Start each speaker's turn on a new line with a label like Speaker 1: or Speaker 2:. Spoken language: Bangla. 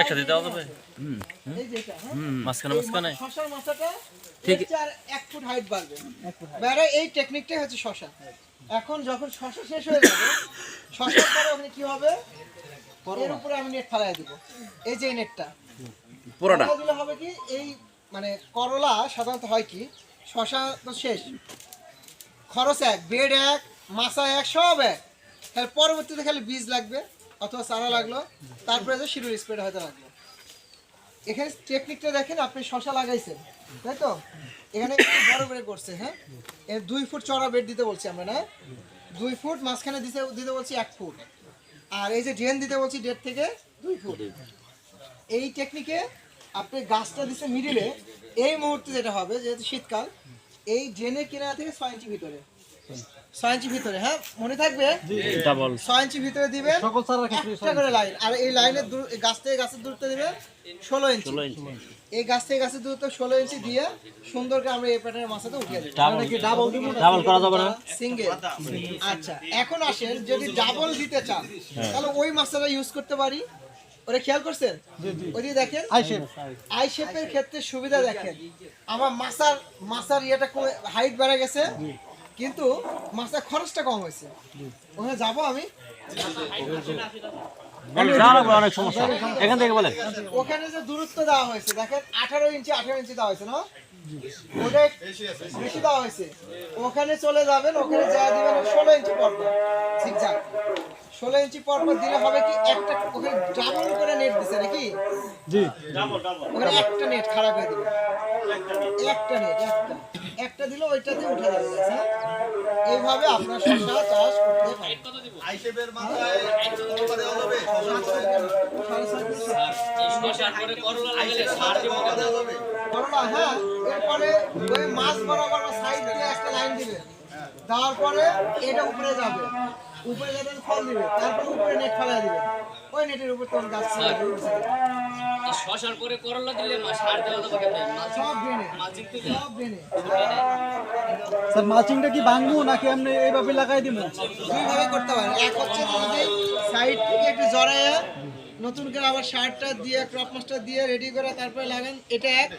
Speaker 1: একসাথে দেওয়া যাবে?
Speaker 2: এই যে হ্যাঁ।
Speaker 1: মাঝখানে মাঝখানে?
Speaker 2: শশার মাথাটা
Speaker 1: ঠিক।
Speaker 2: আর এক ফুট হাইট বাড়বে। বেড়ে এই টেকনিকটাই হচ্ছে শশা এখন যখন শশা শেষ হয়ে যাবে শশার পরে ওখানে কি হবে? এর উপরে আমি নেট ফালাই দিব। এই যে নেটটা
Speaker 3: পুরোটা।
Speaker 2: দিলে হবে কি? এই মানে করলা সাধারণত হয় কি? শশা তো শেষ। খরচ এক বেড এক মাছা এক সব এক। তাহলে পরবর্তীতে খালি বীজ লাগবে। অথবা চারা লাগল, তারপরে যে শিরুর স্প্রেটা হয়তো লাগল। এখানে টেকনিকটা দেখেন, আপনি শশা লাগাইছেন, তাই তো? এখানে বড় করে করছে হ্যাঁ? দুই ফুট চড়া বেড দিতে বলছি আমরা, না? দুই ফুট, মাঝখানে দিতে দিতে বলছি এক ফুট। আর এই যে ড্রেন দিতে বলছি দেড় থেকে দুই ফুট। এই টেকনিকে আপনি গাছটা দিচ্ছে মিডিলে, এই মুহূর্তে যেটা হবে, যেহেতু শীতকাল এই ড্রেনের কিনারা থেকে ছয় ইঞ্চি ভিতরে। ছয় ইঞ্চি ভিতরে হ্যাঁ? মনে থাকবে?
Speaker 1: ডাবল
Speaker 2: ছয় ইঞ্চি ভিতরে দিবেন
Speaker 4: সকল চারার ক্ষেত্রে
Speaker 2: একটা করে লাইন আর এই লাইনের গাছ থেকে গাছের দূরত্ব দিবেন ষোলো ইঞ্চি এই গাছ থেকে গাছের দূরত্ব ষোলো ইঞ্চি দিয়ে সুন্দর করে আমরা এই প্যাটার্নের মাছাতে উঠিয়ে দিই
Speaker 1: ডাবল
Speaker 4: কি ডাবল দিব না?
Speaker 1: ডাবল করা যাবে না?
Speaker 2: সিঙ্গেল আচ্ছা এখন আসেন যদি ডাবল দিতে চান তাহলে ওই মাছটা ইউজ করতে পারি। ওরা খেয়াল করছেন? ওইদিকে দেখেন?
Speaker 4: আই
Speaker 2: শেপের ক্ষেত্রে সুবিধা দেখেন। আমার মাছার মাছার ইয়েটা হাইট বেড়ে গেছে কিন্তু মাছার খরচটা কম হয়েছে। ওখানে যাব আমি।
Speaker 1: দাঁড়াবো অনেক সমস্যা। এখান থেকে বলেন।
Speaker 2: ওখানে যে দূরত্ব দেওয়া হয়েছে দেখেন আঠারো ইঞ্চি আঠারো ইঞ্চি দেওয়া হয়েছে না? ওটা বেশি দেওয়া হয়েছে। ওখানে চলে যাবেন ওখানে যা দিবেন ষোলো ইঞ্চি পর পর ঠিকঠাক ষোলো ইঞ্চি পর পর দিলে হবে কি একটা ওখানে ডাবল করে নেট দিছে নাকি?
Speaker 4: জি।
Speaker 2: ওখানে একটা নেট খারাপ হয়ে দিবে একটা নেট একটা। একটা দিলে ওইটা দিয়ে উঠে যাবে? এইভাবে আপনার শসা চাষ করতে পারেন? করলা হ্যাঁ এরপরে ওই মাছ বরাবর সাইড দিয়ে একটা লাইন দিবে। দেওয়ার পরে এটা উপরে যাবে। উপরে যাবে ফল দিবে তারপর উপরে নেট ফেলাই দিবে। ওই নেটের উপর তোমার গাছ।
Speaker 5: শশার করে করলা দিলে সার দেওয়া যাবে
Speaker 2: সব ড্রেনে সব ড্রেনে
Speaker 4: স্যার মালচিংটা কি ভাঙবো নাকি এমনি এইভাবে লাগাই দিব?
Speaker 2: দুইভাবে করতে পারেন এক হচ্ছে যদি সাইড থেকে একটু জড়াইয়া নতুন করে আবার শার্টটা দিয়ে ক্রপ মাস্টার দিয়ে রেডি করে তারপরে লাগান এটা এক।